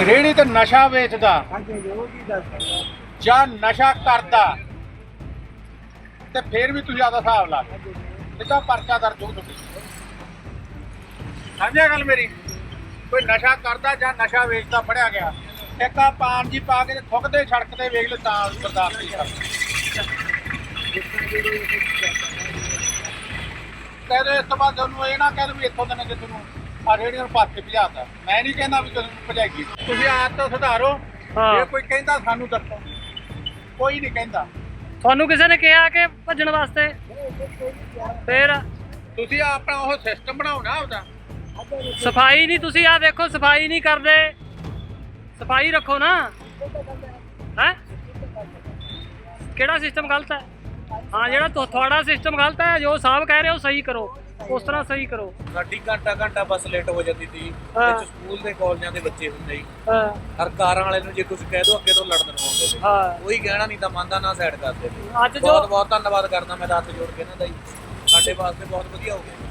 ਰੇੜੀ ਤੇ ਨਸ਼ਾ ਵੇਚਦਾ ਜਾਂ ਨਸ਼ਾ ਕਰਦਾ ਤੇ ਫਿਰ ਵੀ ਤੁਸੀਂ ਆਦਾ ਹਿਸਾਬ ਲਾ ਇਹਦਾ ਪਰਚਾ ਦਰਜ ਹੋ ਤੁਹਾਡੀ ਸਮਝਿਆ ਗੱਲ ਮੇਰੀ? ਕੋਈ ਨਸ਼ਾ ਕਰਦਾ ਜਾਂ ਨਸ਼ਾ ਵੇਚਦਾ ਫੜਿਆ ਗਿਆ। ਇੱਕ ਆ ਪਾਨ ਜੀ ਪਾ ਕੇ ਥੁੱਕਦੇ ਸੜਕ ਤੇ ਵੇਖ ਲੈ ਤਾਂ ਬਰਦਾਸ਼ਤ ਨਹੀਂ ਕਰਦਾ ਕਹਿੰਦੇ ਇਸ ਤੋਂ ਬਾਅਦ ਤੁਹਾਨੂੰ ਇਹ ਨਾ ਕਹਿ ਦੋ ਵੀ ਇੱਥੋਂ ਦੇ ਨੇ ਕਿ ਤੁਹਾਨੂੰ ਆ ਰੇੜੀ ਨੂੰ ਪਾਸੇ ਭਜਾਤਾ। ਮੈਂ ਨਹੀਂ ਕਹਿੰਦਾ ਵੀ ਤੁਹਾਨੂੰ ਭਜਾਈਏ ਤੁਸੀਂ ਆਦਤ ਸੁਧਾਰੋ। ਹਾਂ। ਜੇ ਕੋਈ ਕਹਿੰਦਾ ਸਾਨੂੰ ਦੱਸੋ। ਕੋਈ ਨਹੀਂ ਕਹਿੰਦਾ। ਤੁਹਾਨੂੰ ਕਿਸੇ ਨੇ ਕਿਹਾ ਕਿ ਭੱਜਣ ਵਾਸਤੇ? ਫੇਰ? ਤੁਸੀਂ ਆਪਣਾ ਉਹ ਸਿਸਟਮ ਬਣਾਓ ਨਾ ਆਪਦਾ। ਸਫ਼ਾਈ ਨਹੀਂ ਤੁਸੀਂ ਆ ਦੇਖੋ ਸਫ਼ਾਈ ਨਹੀਂ ਕਰਦੇ। ਸਫ਼ਾਈ ਰੱਖੋ ਨਾ। ਹੈ? ਕਿਹੜਾ ਸਿਸਟਮ ਗਲਤ ਹੈ? ਹਾਂ ਜਿਹੜਾ ਤੁ- ਤੁਹਾਡਾ ਸਿਸਟਮ ਗਲਤ ਹੈ ਜੋ ਸਾਹਿਬ ਕਹਿ ਰਹੇ ਹੋ ਸਹੀ ਕਰੋ। ਉਸ ਤਰ੍ਹਾਂ ਸਹੀ ਕਰੋ। ਸਾਡੀ ਘੰਟਾ ਘੰਟਾ ਬੱਸ ਲੇਟ ਹੋ ਜਾਂਦੀ ਸੀ। ਹਾਂ। ਵਿੱਚ ਸਕੂਲ ਦੇ ਕਾਲਜਾਂ ਦੇ ਬੱਚੇ ਹੁੰਦੇ ਸੀ। ਹਾਂ। ਹਰ ਕਾਰਾਂ ਵਾਲੇ ਨੂੰ ਜੇ ਕੁਝ ਕਹਿ ਦੋ ਅੱਗੇ ਤੋਂ ਲੜਨ ਲਵਾਉਂਦੇ ਸੀ। ਹਾਂ। ਕੋਈ ਕਹਿਣਾ ਨਹੀਂ ਤਾਂ ਮੰਨਦਾ ਨਾ ਸਾਈਡ ਕਰਦੇ ਸੀ। ਅੱਜ ਜੋ ਬਹੁਤ ਬਹੁਤ ਧੰਨਵਾਦ ਕਰਦਾ ਮੈਂ ਤਾਂ ਹੱਥ ਜੋੜ ਕੇ ਇਹਨਾਂ ਦਾ ਜੀ ਸਾਡੇ ਵਾਸਤੇ ਬਹੁਤ ਵਧੀਆ ਹੋ ਗਿਆ।